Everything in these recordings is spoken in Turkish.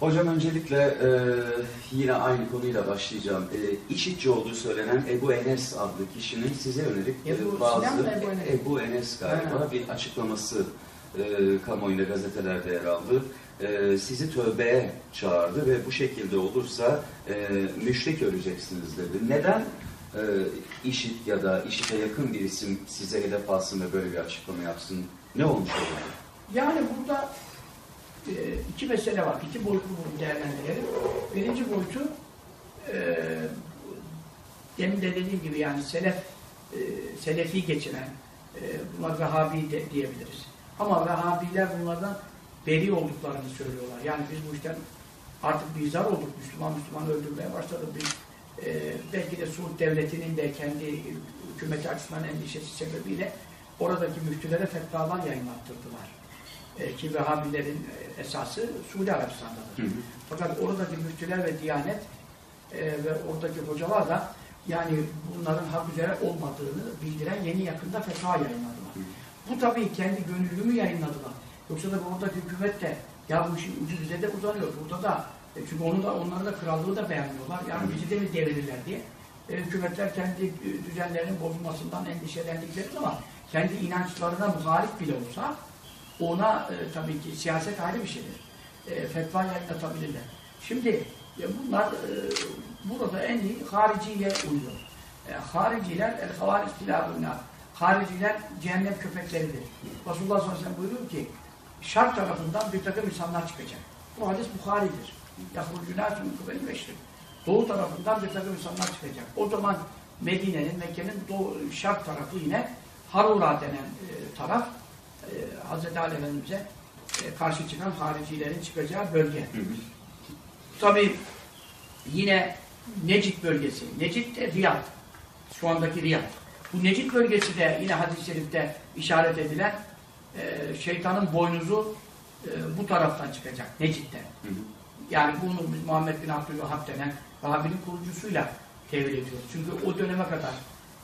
Hocam öncelikle e, yine aynı konuyla başlayacağım. E, işitçi olduğu söylenen Ebu Enes adlı kişinin size yönelik e, Ebu bazı Ebu Enes? Ebu Enes galiba Ha. bir açıklaması e, kamuoyunda gazetelerde yer aldı. E, sizi tövbeye çağırdı ve bu şekilde olursa e, müşrik öleceksiniz dedi. Neden e, işit ya da işite yakın bir isim size hedef alsın ve böyle bir açıklama yapsın? Ne olmuş oldu? Yani burada iki mesele var. İki boyutlu bunu değerlendirelim. Birinci boyutu e, demin de dediğim gibi yani selef e, selefi geçiren e, bunlar Vehhabi de, diyebiliriz. Ama Vehhabiler bunlardan beri olduklarını söylüyorlar. Yani biz bu işten artık bizar olduk. Müslüman Müslüman öldürmeye başladı. Biz, e, belki de Suud Devleti'nin de kendi hükümeti açısından endişesi sebebiyle oradaki müftülere fetvalar yayınlattırdılar. E, ki Vehhabilerin e, esası Suudi Arabistan'dadır. Hı hı. Fakat oradaki müftüler ve diyanet e, ve oradaki hocalar da yani bunların hak üzere olmadığını bildiren yeni yakında fetva yayınladılar. Hı. Bu tabii kendi gönüllü mü yayınladılar? Yoksa da oradaki hükümet de ya bu işin ucu bize de uzanıyor. Burada da e, çünkü onu da onların da krallığı da beğenmiyorlar. Yani bizi de mi devirirler diye. E, hükümetler kendi e, düzenlerinin bozulmasından endişelendikleri zaman kendi inançlarına muhalif bile olsa ona e, tabii ki siyaset ayrı bir şeydir. E, fetva yayınlatabilirler. Şimdi e, bunlar e, burada en iyi hariciye uyuyor. E, hariciler el havariç silahına. Hariciler cehennem köpekleridir. Resulullah sallallahu aleyhi ve sellem buyuruyor ki şark tarafından bir takım insanlar çıkacak. Bu hadis Bukhari'dir. Yahrucunâsû min kıbeli meşrik. Doğu tarafından bir takım insanlar çıkacak. O zaman Medine'nin, Mekke'nin şark tarafı yine Harura denen e, taraf e, Hz. Ali Efendimiz'e e, karşı çıkan haricilerin çıkacağı bölge. Hı hı. Tabii yine Necid bölgesi. Necid de Riyad. Şu andaki Riyad. Bu Necid bölgesi de yine hadis-i şerifte işaret edilen e, şeytanın boynuzu e, bu taraftan çıkacak. Necid'den. Hı hı. Yani bunu biz Muhammed bin Abdülvahhab denen Vahhabinin kurucusuyla tevil ediyoruz. Çünkü o döneme kadar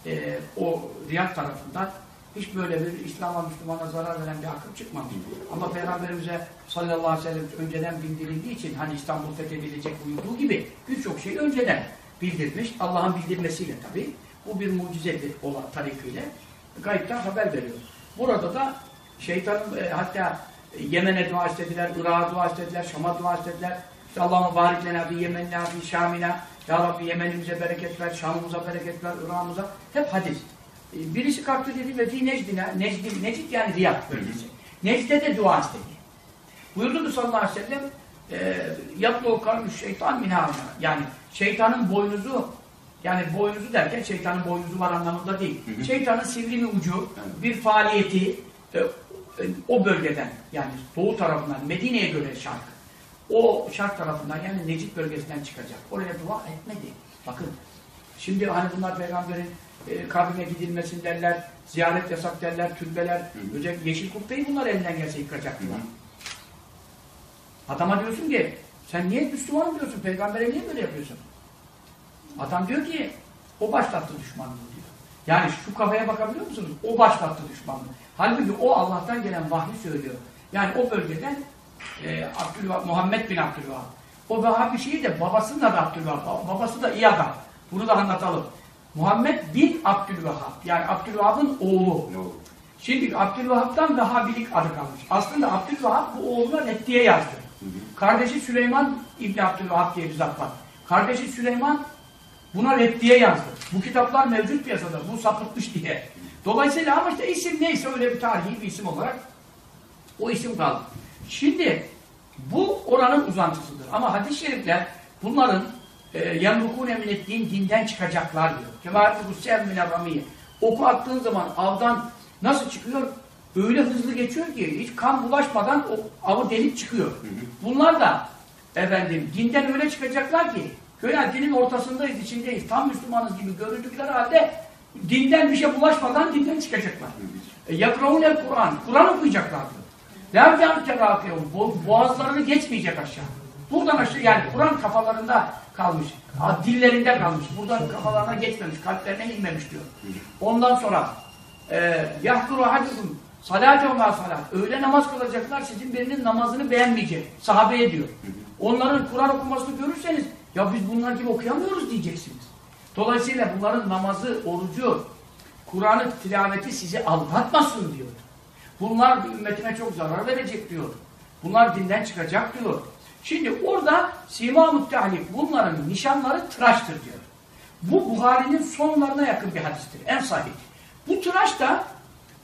e, o Riyad tarafından hiç böyle bir İslam'a, Müslümana zarar veren bir akım çıkmamış. Ama Peygamberimize sallallahu aleyhi ve sellem önceden bildirildiği için hani İstanbul fethedilecek buyurduğu gibi birçok şey önceden bildirmiş. Allah'ın bildirmesiyle tabii. Bu bir mucizedir olan tarikiyle. Gayipten haber veriyor. Burada da şeytanın e, hatta Yemen'e dua istediler, Irak'a dua istediler, Şam'a dua istediler. İşte Allah'ım barik lena fi Yemen'na fi Şam'ina. Ya Rabbi Yemen'imize bereket ver, Şam'ımıza bereket ver, Irak'ımıza. Hep hadis. Birisi kalktı dedi ve fi Necdina, Necd, Necd yani Riyad bölgesi. Necd'e de dua istedi. Buyurdu mu sallallahu aleyhi ve sellem e, yapma o karnı şeytan minâına. Yani şeytanın boynuzu yani boynuzu derken şeytanın boynuzu var anlamında değil. Hı hı. Şeytanın sivri bir ucu, bir faaliyeti e, e, o bölgeden yani doğu tarafından Medine'ye göre şark. O şark tarafından yani Necid bölgesinden çıkacak. Oraya dua etmedi. Bakın şimdi hani bunlar peygamberin e, kabrine gidilmesin derler, ziyaret yasak derler, türbeler, Hı özellikle yeşil kubbeyi bunlar elinden gelse yıkacaktılar. Adama diyorsun ki sen niye Müslümanım diyorsun, peygambere niye böyle yapıyorsun? Adam diyor ki o başlattı düşmanlığı diyor. Yani şu kafaya bakabiliyor musunuz? O başlattı düşmanlığı. Halbuki o Allah'tan gelen vahyi söylüyor. Yani o bölgeden e, Abdülvahab, Muhammed bin Abdülvahab. O Vehhabi şeyi de babasının da Abdülvahab. Babası da iyi adam. Bunu da anlatalım. Muhammed bin Abdülvahab. Yani Abdülvahab'ın oğlu. Şimdi Abdülvahap'tan Vehhabilik adı kalmış. Aslında Abdülvahap bu oğluna reddiye yazdı. Hı hı. Kardeşi Süleyman İbni Abdülvahap diye bir zat var. Kardeşi Süleyman buna reddiye yazdı. Bu kitaplar mevcut piyasada. Bu sapıtmış diye. Dolayısıyla ama işte isim neyse öyle bir tarihi bir isim olarak o isim kaldı. Şimdi bu oranın uzantısıdır. Ama hadis-i şerifler bunların e, yemrukun emin ettiğin dinden çıkacaklar diyor. Kemâetli sev minerramiye. Oku attığın zaman avdan nasıl çıkıyor? Öyle hızlı geçiyor ki hiç kan bulaşmadan o avı delip çıkıyor. Bunlar da efendim dinden öyle çıkacaklar ki böyle dinin ortasındayız, içindeyiz. Tam Müslümanız gibi göründükleri halde dinden bir şey bulaşmadan dinden çıkacaklar. E, Yakrahunel Kur'an. Kur'an okuyacaklar diyor. Nereden terafiyum? Bo boğazlarını geçmeyecek aşağı. Buradan aşağı yani Kur'an kafalarında kalmış. Dillerinde kalmış. Buradan kafalarına geçmemiş. Kalplerine inmemiş diyor. Ondan sonra e, yahkuru hadikum salate ve salat. Öğle namaz kılacaklar sizin birinin namazını beğenmeyecek. Sahabeye diyor. onların Kur'an okumasını görürseniz ya biz bunlar gibi okuyamıyoruz diyeceksiniz. Dolayısıyla bunların namazı, orucu, Kur'an'ın tilaveti sizi aldatmasın diyor. Bunlar ümmetime çok zarar verecek diyor. Bunlar dinden çıkacak diyor. Şimdi orada Sima Muttahlik bunların nişanları tıraştır diyor. Bu Buhari'nin sonlarına yakın bir hadistir. En sahih. Bu tıraş da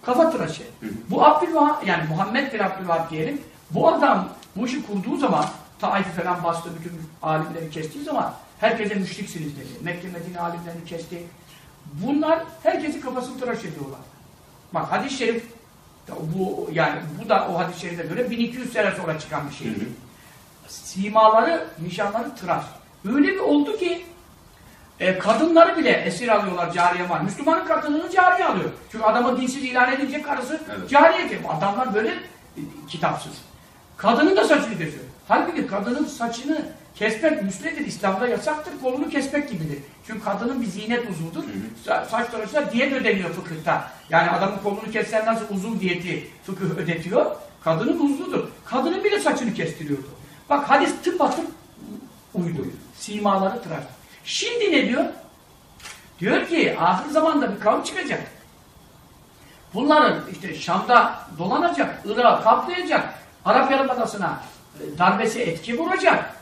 kafa tıraşı. Bu Abdülvahap yani Muhammed bin Abdülvahap diyelim. Bu adam bu işi kurduğu zaman Taif'i falan bastı, bütün alimleri kestiği zaman herkese müşriksiniz dedi. Mekke Medine alimlerini kesti. Bunlar herkesin kafasını tıraş ediyorlar. Bak hadis-i şerif bu yani bu da o hadis-i şerife göre 1200 sene sonra çıkan bir şey. Hı hı. Simaları, nişanları tıraş. Öyle bir oldu ki e, kadınları bile esir alıyorlar cariye var. Müslümanın kadınını cariye alıyor. Çünkü adama dinsiz ilan edilecek karısı Evet. cariye ediyor. Adamlar böyle e, kitapsız. Kadının da saçını kesiyor. Halbuki kadının saçını kesmek müsnedir. İslam'da yasaktır. Kolunu kesmek gibidir. Çünkü kadının bir zinet uzuvudur. Sa- Saç tıraşı da diyet ödeniyor fıkıhta. Yani adamın kolunu kessen nasıl uzun diyeti fıkıh ödetiyor. Kadının uzvudur. Kadının bile saçını kestiriyordu. Bak hadis tıp atıp uydu. Simaları tıraş. Şimdi ne diyor? Diyor ki ahir zamanda bir kavim çıkacak. Bunların işte Şam'da dolanacak, Irak'ı kaplayacak, Arap Yarımadası'na e, darbesi etki vuracak.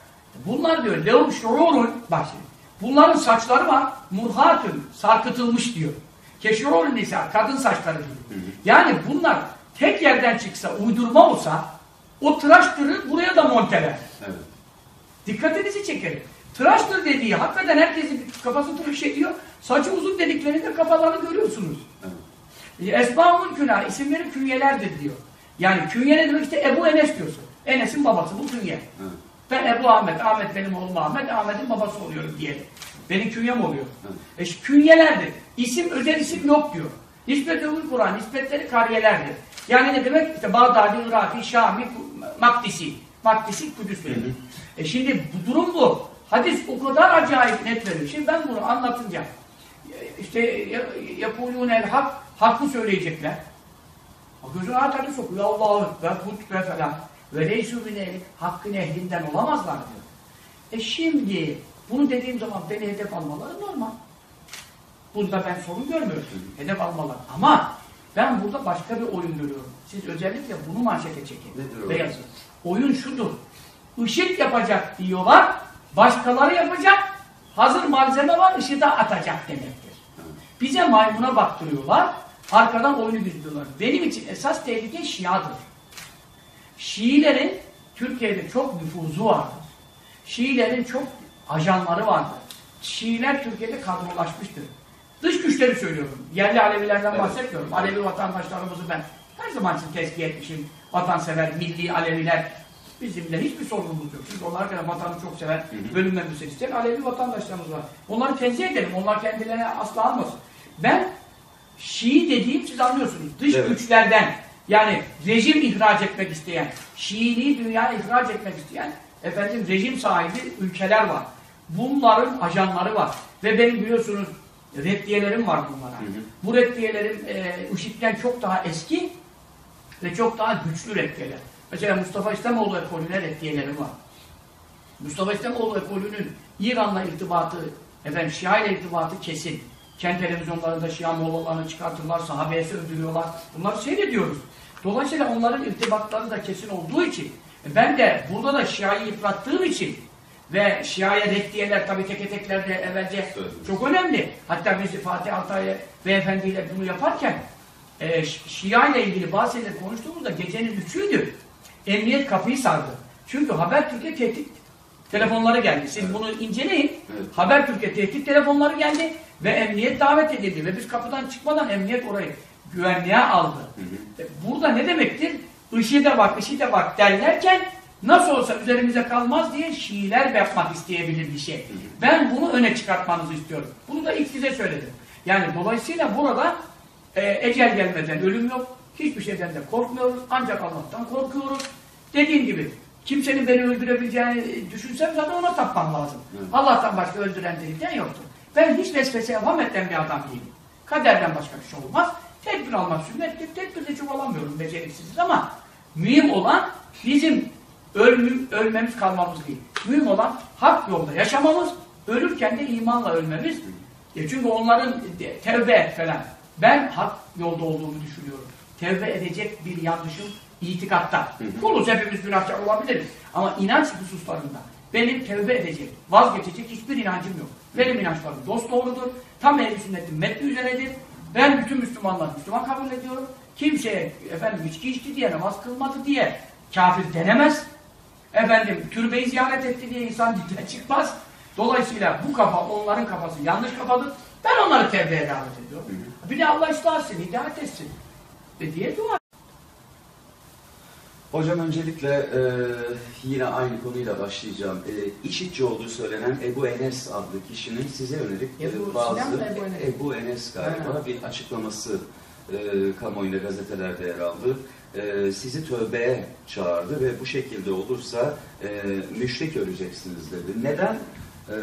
Bunlar diyor, lehum şuurun, bak şimdi, bunların saçları var, murhatun, sarkıtılmış diyor. Keşurun nisa, kadın saçları gibi. Yani bunlar tek yerden çıksa, uydurma olsa, o tıraştırı buraya da monteler. Evet. Dikkatinizi çekerim. Tıraştır dediği hakikaten herkesin kafasını tıraş ediyor. Saçı uzun dediklerinde kafalarını görüyorsunuz. Evet. E, Esma-ül Küna, isimleri künyelerdir diyor. Yani künye ne demek işte Ebu Enes diyorsun. Enes'in babası bu künye. Evet. Ben Ebu Ahmet, Ahmet benim oğlum Ahmet, Ahmet'in babası oluyorum diyelim. Benim künyem oluyor. E, şu künyelerdir. İsim, özel isim yok diyor. Nispet-ül Kur'an, nispetleri kariyelerdir. Yani ne demek? İşte Bağdadi, Iraki, Şami, Makdisi. Makdisi, Kudüs hı. E şimdi bu durum bu. Hadis o kadar acayip net veriyor. Şimdi ben bunu anlatınca işte yapulûnel hak, hakkı söyleyecekler. Gözünü atarı sokuyor. Allah'ı ve kut ve falan. Ve leysû bineylik hakkın ehlinden olamazlar diyor. E şimdi bunu dediğim zaman beni hedef almaları normal. Bunda ben sorun görmüyorum. Hedef almalar. Ama ben burada başka bir oyun görüyorum. Siz özellikle bunu manşete çekin. Nedir o? Ve yazın. Oyun şudur. IŞİD yapacak diyorlar. Başkaları yapacak. Hazır malzeme var, IŞİD'e atacak demektir. Bize maymuna baktırıyorlar. Arkadan oyunu düzüyorlar. Benim için esas tehlike Şia'dır. Şiilerin Türkiye'de çok nüfuzu vardır. Şiilerin çok ajanları vardır. Şiiler Türkiye'de kadrolaşmıştır. Güçleri söylüyorum. Yerli Alevilerden Evet. bahsetmiyorum. Alevi vatandaşlarımızı ben her zaman için tezkiye etmişim. Vatansever, milli Aleviler. Bizimle hiçbir sorunumuz yok. Çünkü onlar kadar vatanı çok sever, hı. bölünmemizi isteyen Alevi vatandaşlarımız var. Onları tenzih edelim. Onlar kendilerine asla almasın. Ben Şii dediğim siz anlıyorsunuz. Dış Evet. güçlerden yani rejim ihraç etmek isteyen, Şiiliği dünyaya ihraç etmek isteyen efendim rejim sahibi ülkeler var. Bunların ajanları var. Ve benim biliyorsunuz reddiyelerim var bunlara. Hı hı. Bu reddiyelerim e, IŞİD'den çok daha eski ve çok daha güçlü reddiyeler. Mesela Mustafa İslamoğlu ekolüne reddiyelerim var. Mustafa İslamoğlu ekolünün İran'la irtibatı, efendim Şia ile irtibatı kesin. Kendi televizyonlarında Şia Moğollarını çıkartırlar, sahabeye öldürüyorlar. Bunları seyrediyoruz. Dolayısıyla onların irtibatları da kesin olduğu için e, ben de burada da Şia'yı yıprattığım için ve Şia'ya reddiyeler tabi teke teklerde evvelce çok önemli. Hatta biz Fatih Altay Beyefendi ile bunu yaparken e, Şia ile ilgili bazı şeyler konuştuğumuzda gecenin üçüydü. Emniyet kapıyı sardı. Çünkü Habertürk'e tehdit telefonları geldi. Siz Evet. bunu inceleyin. Evet. Habertürk'e tehdit telefonları geldi ve emniyet davet edildi. Ve biz kapıdan çıkmadan emniyet orayı güvenliğe aldı. Hı hı. E, Burada ne demektir? IŞİD'e bak, IŞİD'e bak derlerken nasıl olsa üzerimize kalmaz diye Şiiler yapmak isteyebilir bir şey. Ben bunu öne çıkartmanızı istiyorum. Bunu da ilk size söyledim. Yani dolayısıyla burada e, ecel gelmeden ölüm yok. Hiçbir şeyden de korkmuyoruz. Ancak Allah'tan korkuyoruz. Dediğim gibi kimsenin beni öldürebileceğini düşünsem zaten ona tapmam lazım. Evet. Allah'tan başka öldüren dirilten yoktur. Ben hiç vesvese yapam eden bir adam değilim. Kaderden başka bir şey olmaz. Tedbir almak sünnettir. Tedbirde çok alamıyorum beceriksiziz ama mühim olan bizim ölmüm, ölmemiz kalmamız değil. Mühim olan hak yolda yaşamamız, ölürken de imanla ölmemiz. E çünkü onların de- tevbe falan. Ben hak yolda olduğumu düşünüyorum. Tevbe edecek bir yanlışım itikatta. Kuluz hepimiz günahkar olabiliriz. Ama inanç hususlarında benim tevbe edecek, vazgeçecek hiçbir inancım yok. Benim inançlarım dost doğrudur. Tam ehl sünnetin metni üzeredir. Ben bütün Müslümanları Müslüman kabul ediyorum. Kimseye efendim içki içti diye, namaz kılmadı diye kafir denemez. Efendim türbeyi ziyaret etti diye insan dinden çıkmaz. Dolayısıyla bu kafa onların kafası yanlış kafadır. Ben onları tevbeye davet ediyorum. Bir de Allah ıslah etsin, hidayet etsin. Ve diye dua. Hocam öncelikle e, yine aynı konuyla başlayacağım. E, işitçi olduğu söylenen Ebu Enes adlı kişinin size yönelik e, Ebu bazı Ebu Enes? Ebu Enes galiba Ha. bir açıklaması e, kamuoyunda gazetelerde yer aldı. E, sizi tövbeye çağırdı ve bu şekilde olursa e, müşrik öleceksiniz dedi. Neden e,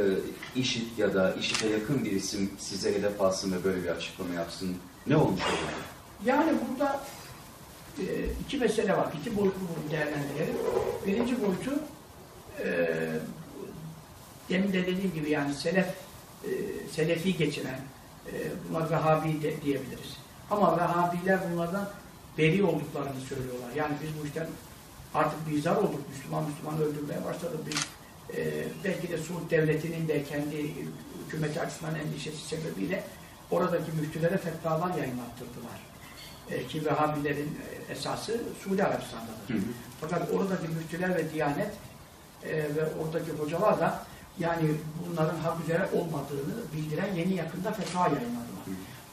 işit ya da işite yakın bir isim size hedef alsın ve böyle bir açıklama yapsın? Ne olmuş oldu? Yani burada e, iki mesele var. İki boyutlu değerlendirelim. Birinci boyutu e, demin de dediğim gibi yani selef selefi geçinen e, bunlar diyebiliriz. Ama Vehhabiler bunlardan beri olduklarını söylüyorlar. Yani biz bu işten artık bizar olduk. Müslüman Müslüman öldürmeye başladı. Biz e, belki de Suud devletinin de kendi hükümeti açısından endişesi sebebiyle oradaki müftülere fetvalar yayınlattırdılar. E, ki Vehhabilerin e, esası Suudi Arabistan'dadır. Hı hı. Fakat oradaki müftüler ve diyanet e, ve oradaki hocalar da yani bunların hak üzere olmadığını bildiren yeni yakında fetva yayınladılar.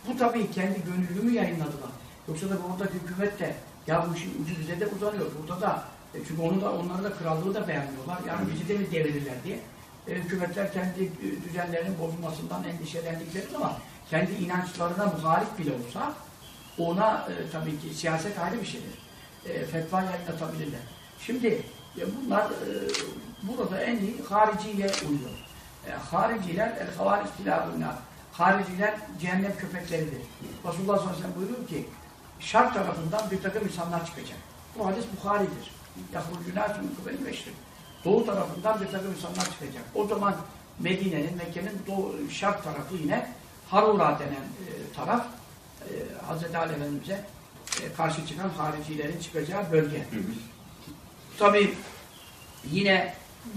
Bu tabii kendi gönüllümü yayınladılar. Yoksa da oradaki hükümet de ya bu işin ucu bize de uzanıyor. Burada da e, çünkü onu da onların da krallığı da beğenmiyorlar. Yani bizi de mi devirirler diye. E, hükümetler kendi e, düzenlerinin bozulmasından endişelendikleri zaman kendi inançlarına muhalif bile olsa ona e, tabii ki siyaset ayrı bir şeydir. E, fetva yayınlatabilirler. Şimdi e, bunlar e, burada en iyi hariciye uyuyor. E, hariciler el havariç kilabunlar. Hariciler cehennem köpekleridir. Resulullah sallallahu aleyhi ve sellem buyuruyor ki şark tarafından bir takım insanlar çıkacak. Bu hadis Bukhari'dir. Yahrucunâsûn kıbeli meşrik. Doğu tarafından bir takım insanlar çıkacak. O zaman Medine'nin, Mekke'nin doğu, şark tarafı yine Harura denen e, taraf e, Hz. Ali Efendimiz'e e, karşı çıkan haricilerin çıkacağı bölge. Hı hı. Tabii yine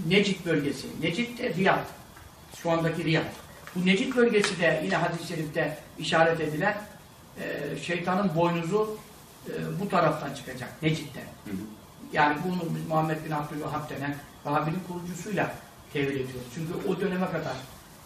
Necid bölgesi. Necid de Riyad. Şu andaki Riyad. Bu Necid bölgesi de yine hadis-i şerifte işaret edilen e, şeytanın boynuzu e, bu taraftan çıkacak. Necid'den. Hı hı. Yani bunu biz Muhammed bin Abdülvahhab denen Vahhabinin kurucusuyla tevil ediyoruz. Çünkü o döneme kadar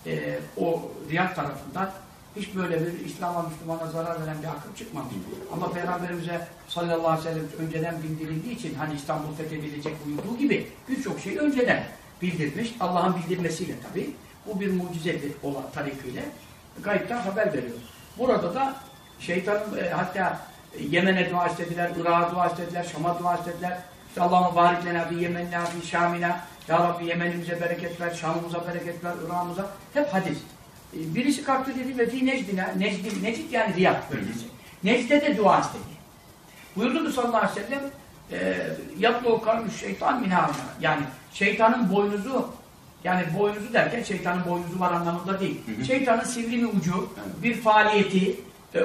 e, o Riyad tarafından hiç böyle bir İslam'a Müslümana zarar veren bir akım çıkmamış. Ama Peygamberimize sallallahu aleyhi ve sellem önceden bildirildiği için hani İstanbul fethedilecek buyurduğu gibi birçok şeyi önceden bildirmiş. Allah'ın bildirmesiyle tabii. Bu bir mucizedir olan tarifiyle. Gayipten haber veriyor. Burada da şeytanın e, hatta Yemen'e dua istediler, Irak'a dua istediler, Şam'a dua istediler. İşte Allah'ıma barik lena fi Yemen'na fi Şam'ina. Ya Rabbi Yemen'imize bereket ver, Şam'ımıza bereket ver, Irak'ımıza. Hep hadis. E, Birisi kalktı dedi ve fi Necdina, Necd, Necd yani Riyad bölgesi. Necd'de de dua istedi. Buyurdu mu sallallahu aleyhi ve sellem e, o karmış şeytan minâna. Yani şeytanın boynuzu yani boynuzu derken şeytanın boynuzu var anlamında değil. Hı hı. Şeytanın sivri bir ucu, bir faaliyeti e,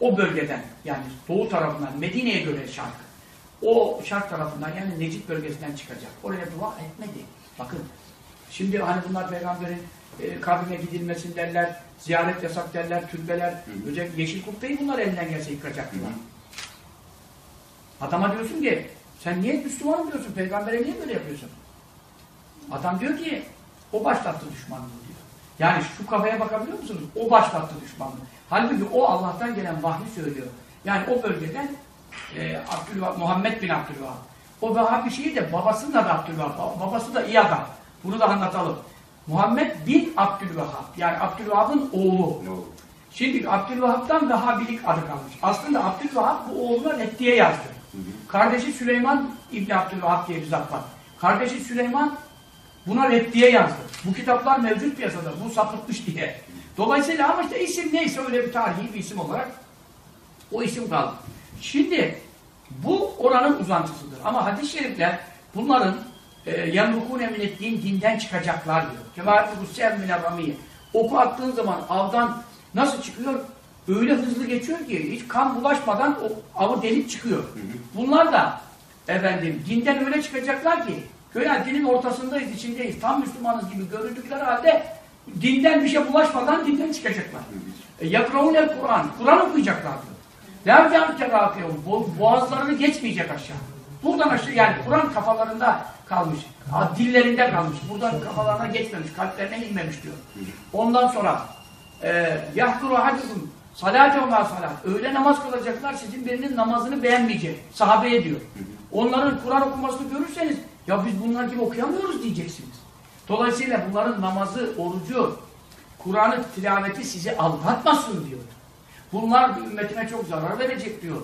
o bölgeden yani doğu tarafından Medine'ye göre şark. O şark tarafından yani Necip bölgesinden çıkacak. Oraya dua etmedi. Bakın şimdi hani bunlar peygamberin e, kabrine gidilmesin derler, ziyaret yasak derler, türbeler, hı. özellikle yeşil kubbeyi bunlar elinden gelse yıkacaklar. Hı hı. Adama diyorsun ki sen niye Müslümanım diyorsun, peygambere niye böyle yapıyorsun? Adam diyor ki o başlattı düşmanlığı diyor. Yani şu kafaya bakabiliyor musunuz? O başlattı düşmanlığı. Halbuki o Allah'tan gelen vahyi söylüyor. Yani o bölgeden e, Abdülvahab, Muhammed bin Abdülvahab. O Vahhabi şeyi de babasının adı Abdülvahab. Ba- Babası da iyi adam. Bunu da anlatalım. Muhammed bin Abdülvahab. Yani Abdülvahab'ın oğlu. Oldu? Şimdi Abdülvahap'tan Vehhabilik adı kalmış. Aslında Abdülvahap bu oğluna reddiye yazdı. Hı hı. Kardeşi Süleyman İbni Abdülvahap diye bir zat var. Kardeşi Süleyman buna reddiye yazdı. Bu kitaplar mevcut piyasada. Bu sapıtmış diye. Dolayısıyla ama işte isim neyse öyle bir tarihi bir isim olarak o isim kaldı. Şimdi bu oranın uzantısıdır. Ama hadis-i şerifler Bunların e, yamrukun emin ettiğin dinden çıkacaklar diyor. Kema Russel Mineramiye. Oku attığın zaman avdan nasıl çıkıyor? Öyle hızlı geçiyor ki hiç kan bulaşmadan o avı delip çıkıyor. Bunlar da efendim dinden öyle çıkacaklar ki göya dinin ortasındayız, içindeyiz. Tam Müslümanız gibi göründükleri halde dinden bir şey bulaşmadan dinden çıkacaklar. E, Yakrahun el Kur'an. Kur'an okuyacaklar diyor. Nereden terakiyum? Bo boğazlarını geçmeyecek aşağı. Buradan aşağı yani Kur'an kafalarında kalmış. Dillerinde kalmış. Buradan kafalarına geçmemiş. Kalplerine inmemiş diyor. Ondan sonra e, yahkuru hadikum salat ve salat. Öyle namaz kılacaklar sizin birinin namazını beğenmeyecek. Sahabeye diyor. Onların Kur'an okumasını görürseniz ya biz bunlar gibi okuyamıyoruz diyeceksiniz. Dolayısıyla bunların namazı, orucu, Kur'an'ın tilaveti sizi aldatmasın diyor. Bunlar ümmetime çok zarar verecek diyor.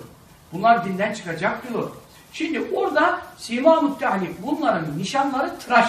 Bunlar dinden çıkacak diyor. Şimdi orada Sima Muttehalik bunların nişanları tıraş.